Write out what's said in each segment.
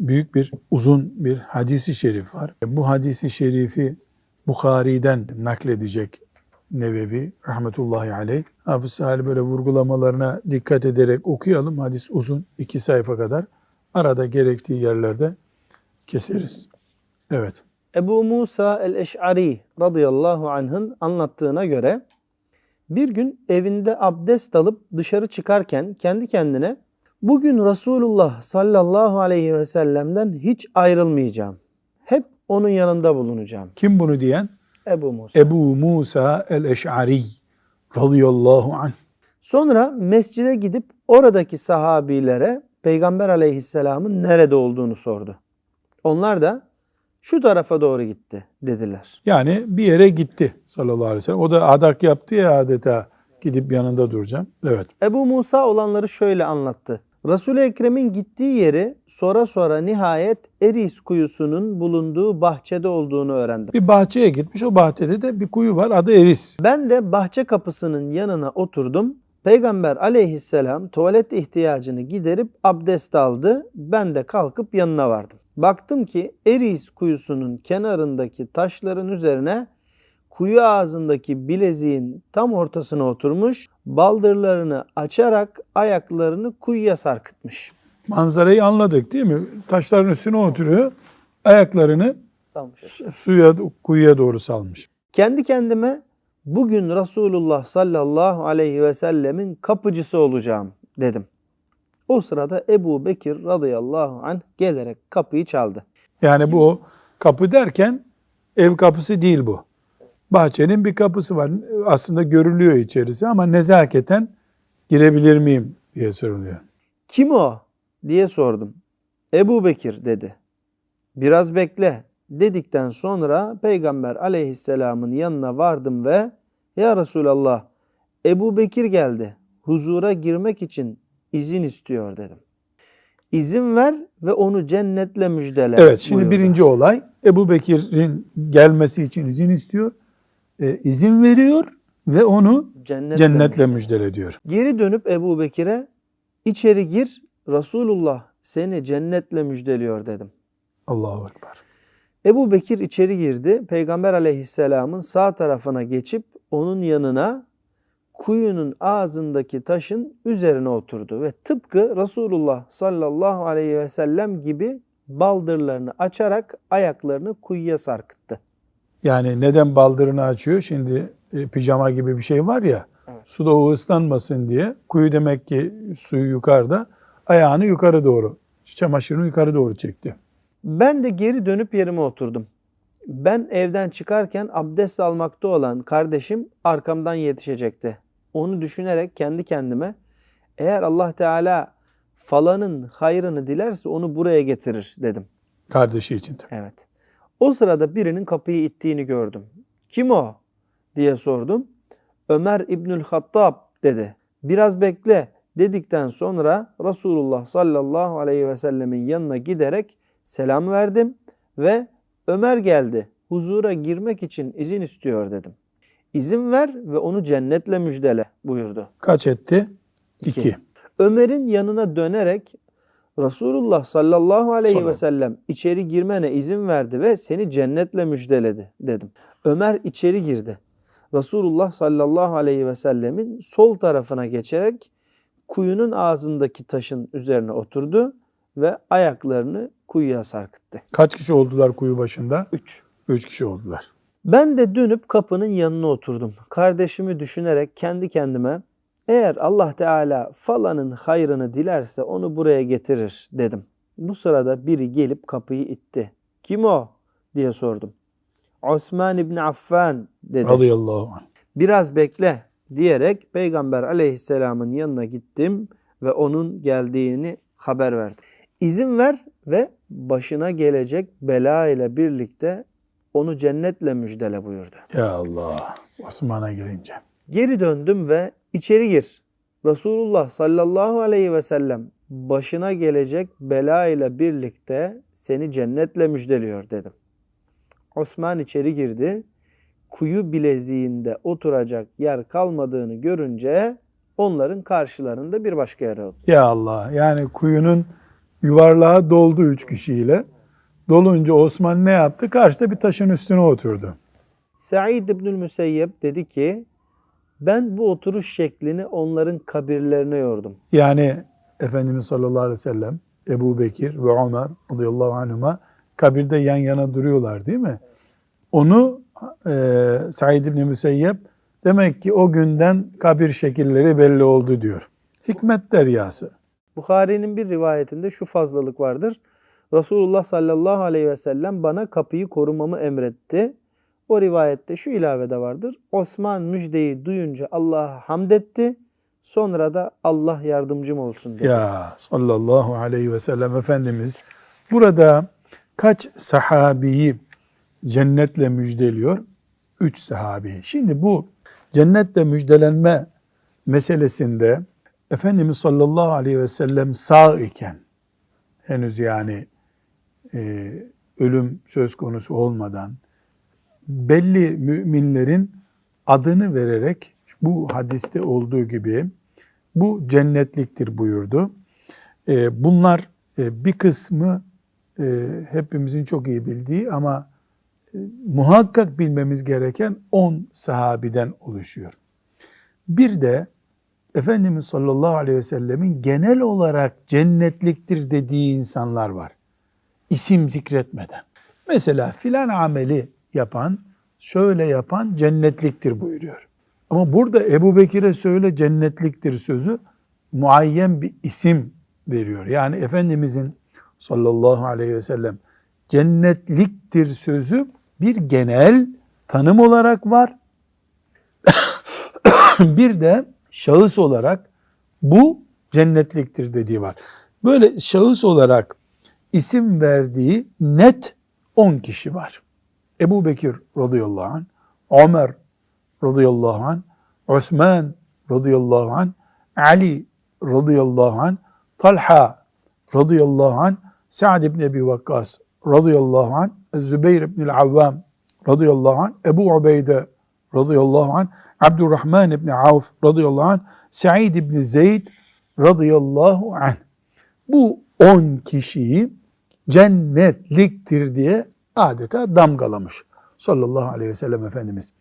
büyük bir uzun bir hadisi şerif var. Bu hadisi şerifi Bukhari'den nakledecek Nevevi rahmetullahi aleyh. Hafız Salih böyle vurgulamalarına dikkat ederek okuyalım. Hadis uzun iki sayfa kadar. Arada gerektiği yerlerde keseriz. Evet. Ebu Musa el-Eş'ari radıyallahu anh'ın anlattığına göre bir gün evinde abdest alıp dışarı çıkarken kendi kendine bugün Resulullah sallallahu aleyhi ve sellem'den hiç ayrılmayacağım. Hep onun yanında bulunacağım. Kim bunu diyen? Ebu Musa. Ebu Musa el-Eş'ari radıyallahu anh. Sonra mescide gidip oradaki sahabilere Peygamber aleyhisselamın nerede olduğunu sordu. Onlar da şu tarafa doğru gitti dediler. Yani bir yere gitti sallallahu aleyhi ve sellem. O da adak yaptı ya adeta gidip yanında duracağım. Evet. Ebu Musa olanları şöyle anlattı. Resul-i Ekrem'in gittiği yeri sonra sonra nihayet Eris kuyusunun bulunduğu bahçede olduğunu öğrendim. Bir bahçeye gitmiş. O bahçede de bir kuyu var. Adı Eris. Ben de bahçe kapısının yanına oturdum. Peygamber aleyhisselam tuvalet ihtiyacını giderip abdest aldı. Ben de kalkıp yanına vardım. Baktım ki Eris kuyusunun kenarındaki taşların üzerine kuyu ağzındaki bileziğin tam ortasına oturmuş, baldırlarını açarak ayaklarını kuyuya sarkıtmış. Manzarayı anladık değil mi? Taşların üstüne oturuyor. Ayaklarını Salmış suya, kuyuya doğru salmış. Kendi kendime bugün Resulullah sallallahu aleyhi ve sellemin kapıcısı olacağım dedim. O sırada Ebu Bekir radıyallahu anh gelerek kapıyı çaldı. Yani bu kapı derken ev kapısı değil bu. Bahçenin bir kapısı var. Aslında görülüyor içerisi ama nezaketen girebilir miyim diye soruluyor. Kim o diye sordum. Ebu Bekir dedi. Biraz bekle dedikten sonra Peygamber aleyhisselamın yanına vardım ve Ya Resulallah Ebu Bekir geldi. Huzura girmek için izin istiyor dedim. İzin ver ve onu cennetle müjdele. Evet şimdi buyurdu. birinci olay Ebu Bekir'in gelmesi için izin istiyor. E, izin veriyor ve onu cennetle, cennetle müjdele. ediyor. Geri dönüp Ebu Bekir'e içeri gir Resulullah seni cennetle müjdeliyor dedim. Allahu Ekber. Ebu Bekir içeri girdi. Peygamber aleyhisselamın sağ tarafına geçip onun yanına kuyunun ağzındaki taşın üzerine oturdu. Ve tıpkı Resulullah sallallahu aleyhi ve sellem gibi baldırlarını açarak ayaklarını kuyuya sarkıttı. Yani neden baldırını açıyor? Şimdi e, pijama gibi bir şey var ya. Evet. Suda o ıslanmasın diye. Kuyu demek ki suyu yukarıda. Ayağını yukarı doğru, çamaşırını yukarı doğru çekti. Ben de geri dönüp yerime oturdum. Ben evden çıkarken abdest almakta olan kardeşim arkamdan yetişecekti. Onu düşünerek kendi kendime eğer Allah Teala falanın hayrını dilerse onu buraya getirir dedim. Kardeşi için. Evet. O sırada birinin kapıyı ittiğini gördüm. Kim o? diye sordum. Ömer İbnül Hattab dedi. Biraz bekle dedikten sonra Resulullah sallallahu aleyhi ve sellemin yanına giderek selam verdim ve Ömer geldi. Huzura girmek için izin istiyor dedim. İzin ver ve onu cennetle müjdele buyurdu. Kaç etti? İki. İki. Ömer'in yanına dönerek Resulullah sallallahu aleyhi Sallallahu. ve sellem içeri girmene izin verdi ve seni cennetle müjdeledi dedim. Ömer içeri girdi. Resulullah sallallahu aleyhi ve sellemin sol tarafına geçerek kuyunun ağzındaki taşın üzerine oturdu ve ayaklarını kuyuya sarkıttı. Kaç kişi oldular kuyu başında? 3. Üç kişi oldular. Ben de dönüp kapının yanına oturdum. Kardeşimi düşünerek kendi kendime eğer Allah Teala falanın hayrını dilerse onu buraya getirir dedim. Bu sırada biri gelip kapıyı itti. Kim o? diye sordum. Osman İbni Affan dedi. Radıyallahu anh. Biraz bekle diyerek Peygamber aleyhisselamın yanına gittim ve onun geldiğini haber verdim. İzin ver ve başına gelecek bela ile birlikte onu cennetle müjdele buyurdu. Ya Allah. Osman'a girince. Geri döndüm ve içeri gir. Resulullah sallallahu aleyhi ve sellem başına gelecek bela ile birlikte seni cennetle müjdeliyor dedim. Osman içeri girdi. Kuyu bileziğinde oturacak yer kalmadığını görünce onların karşılarında bir başka yere oturdu. Ya Allah. Yani kuyunun Yuvarlığa doldu üç kişiyle. Dolunca Osman ne yaptı? Karşıda bir taşın üstüne oturdu. Said İbnül Müseyyep dedi ki ben bu oturuş şeklini onların kabirlerine yordum. Yani Efendimiz sallallahu aleyhi ve sellem, Ebu Bekir ve Ömer radıyallahu anhuma kabirde yan yana duruyorlar değil mi? Onu e, Said İbni Müseyyep demek ki o günden kabir şekilleri belli oldu diyor. Hikmet deryası. Bukhari'nin bir rivayetinde şu fazlalık vardır. Resulullah sallallahu aleyhi ve sellem bana kapıyı korumamı emretti. O rivayette şu ilave de vardır. Osman müjdeyi duyunca Allah'a hamd etti. Sonra da Allah yardımcım olsun dedi. Ya sallallahu aleyhi ve sellem Efendimiz burada kaç sahabiyi cennetle müjdeliyor? Üç sahabi. Şimdi bu cennetle müjdelenme meselesinde Efendimiz sallallahu aleyhi ve sellem sağ iken henüz yani e, ölüm söz konusu olmadan belli müminlerin adını vererek bu hadiste olduğu gibi bu cennetliktir buyurdu. E, bunlar e, bir kısmı e, hepimizin çok iyi bildiği ama muhakkak bilmemiz gereken 10 sahabiden oluşuyor. Bir de Efendimiz sallallahu aleyhi ve sellemin genel olarak cennetliktir dediği insanlar var. İsim zikretmeden. Mesela filan ameli yapan, şöyle yapan cennetliktir buyuruyor. Ama burada Ebu Bekir'e söyle cennetliktir sözü muayyen bir isim veriyor. Yani Efendimizin sallallahu aleyhi ve sellem cennetliktir sözü bir genel tanım olarak var. bir de şahıs olarak bu cennetliktir dediği var. Böyle şahıs olarak isim verdiği net 10 kişi var. Ebu Bekir radıyallahu anh, Ömer radıyallahu anh, Osman radıyallahu anh, Ali radıyallahu anh, Talha radıyallahu anh, Sa'd ibn Ebi Vakkas radıyallahu anh, Zübeyir ibn Avvam radıyallahu anh, Ebu Ubeyde radıyallahu anh, Abdurrahman ibn Avf radıyallahu anh, Sa'id ibn Zeyd radıyallahu anh. Bu 10 kişiyi cennetliktir diye adeta damgalamış sallallahu aleyhi ve sellem Efendimiz.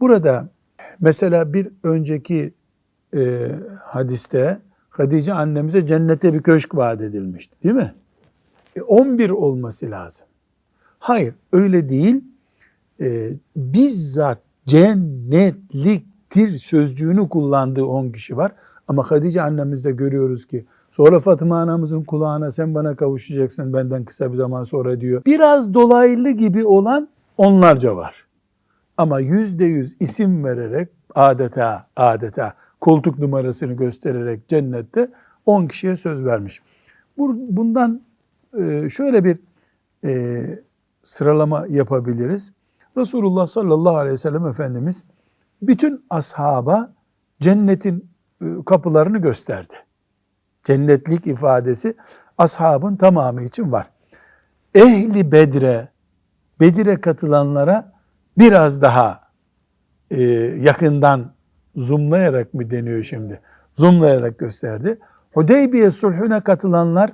Burada mesela bir önceki e, hadiste Hatice annemize cennette bir köşk vaat edilmişti değil mi? E, 11 olması lazım. Hayır öyle değil. E, bizzat cennetliktir sözcüğünü kullandığı 10 kişi var. Ama Hatice annemizde görüyoruz ki sonra Fatıma anamızın kulağına sen bana kavuşacaksın benden kısa bir zaman sonra diyor. Biraz dolaylı gibi olan onlarca var. Ama yüzde yüz isim vererek adeta adeta koltuk numarasını göstererek cennette 10 kişiye söz vermiş. Bundan e, şöyle bir e, sıralama yapabiliriz. Resulullah sallallahu aleyhi ve sellem Efendimiz bütün ashaba cennetin e, kapılarını gösterdi. Cennetlik ifadesi ashabın tamamı için var. Ehli Bedre, Bedir'e katılanlara biraz daha e, yakından zoomlayarak mı deniyor şimdi? Zoomlayarak gösterdi. Hudeybiye sulhüne katılanlar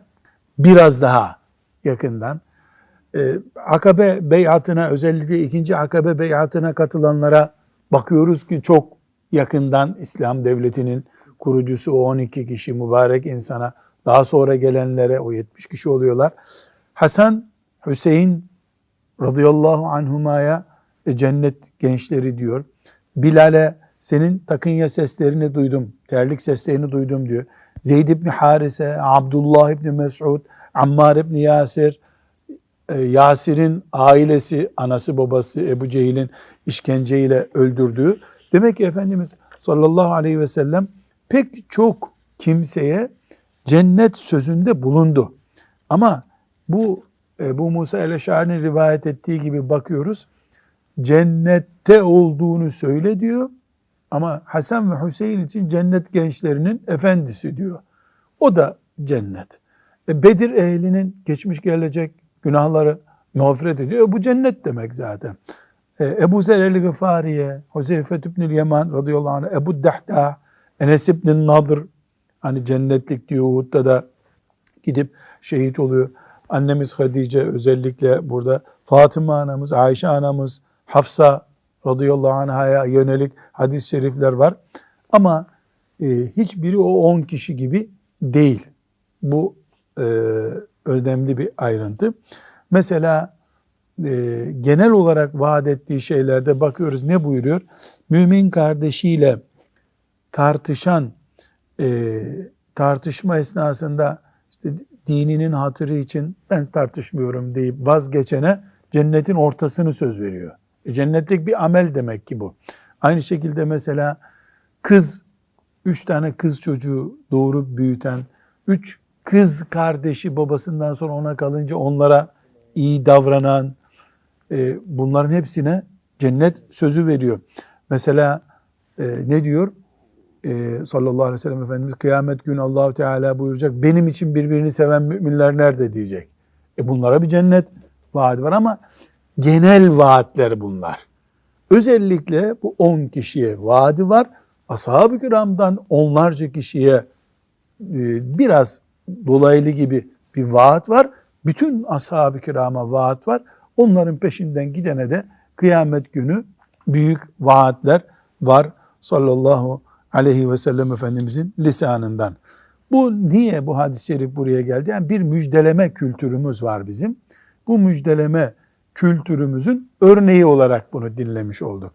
biraz daha yakından. E, Akabe beyatına özellikle ikinci Akabe beyatına katılanlara bakıyoruz ki çok yakından İslam devletinin kurucusu o 12 kişi mübarek insana daha sonra gelenlere o 70 kişi oluyorlar. Hasan, Hüseyin radıyallahu anhumaya e, cennet gençleri diyor. Bilal'e senin takınya seslerini duydum, terlik seslerini duydum diyor. Zeyd ibn Harise, Abdullah ibn Mes'ud, Ammar ibn Yasir, e, Yasir'in ailesi, anası babası Ebu Cehil'in işkenceyle öldürdüğü. Demek ki Efendimiz sallallahu aleyhi ve sellem pek çok kimseye cennet sözünde bulundu. Ama bu Ebu Musa el-Eşari'nin rivayet ettiği gibi bakıyoruz. Cennette olduğunu söyle diyor. Ama Hasan ve Hüseyin için cennet gençlerinin efendisi diyor. O da cennet. E Bedir ehlinin geçmiş gelecek günahları mağfiret ediyor. E bu cennet demek zaten. E Ebu Zer el-Gıfariye, Huzeyfet ibn Yeman radıyallahu anh, Ebu Dahda, Enes ibn Nadır hani cennetlik diyor Uhud'da da gidip şehit oluyor. Annemiz Hadice özellikle burada Fatıma anamız, Ayşe anamız, Hafsa radıyallahu anh'a yönelik hadis-i şerifler var. Ama e, hiçbiri o 10 kişi gibi değil. Bu e, önemli bir ayrıntı. Mesela e, genel olarak vaat ettiği şeylerde bakıyoruz ne buyuruyor? Mümin kardeşiyle tartışan e, tartışma esnasında işte dininin hatırı için ben tartışmıyorum deyip vazgeçene cennetin ortasını söz veriyor. E, cennetlik bir amel demek ki bu. Aynı şekilde mesela kız, üç tane kız çocuğu doğurup büyüten, üç kız kardeşi babasından sonra ona kalınca onlara iyi davranan, e, bunların hepsine cennet sözü veriyor. Mesela e, ne diyor? E, sallallahu aleyhi ve sellem Efendimiz kıyamet günü Allahu Teala buyuracak benim için birbirini seven müminler nerede diyecek. E bunlara bir cennet vaadi var ama genel vaatler bunlar. Özellikle bu 10 kişiye vaadi var. Ashab-ı kiramdan onlarca kişiye e, biraz dolaylı gibi bir vaat var. Bütün ashab-ı kirama vaat var. Onların peşinden gidene de kıyamet günü büyük vaatler var sallallahu aleyhi ve sellem Efendimizin lisanından. Bu niye bu hadis-i şerif buraya geldi? Yani bir müjdeleme kültürümüz var bizim. Bu müjdeleme kültürümüzün örneği olarak bunu dinlemiş olduk.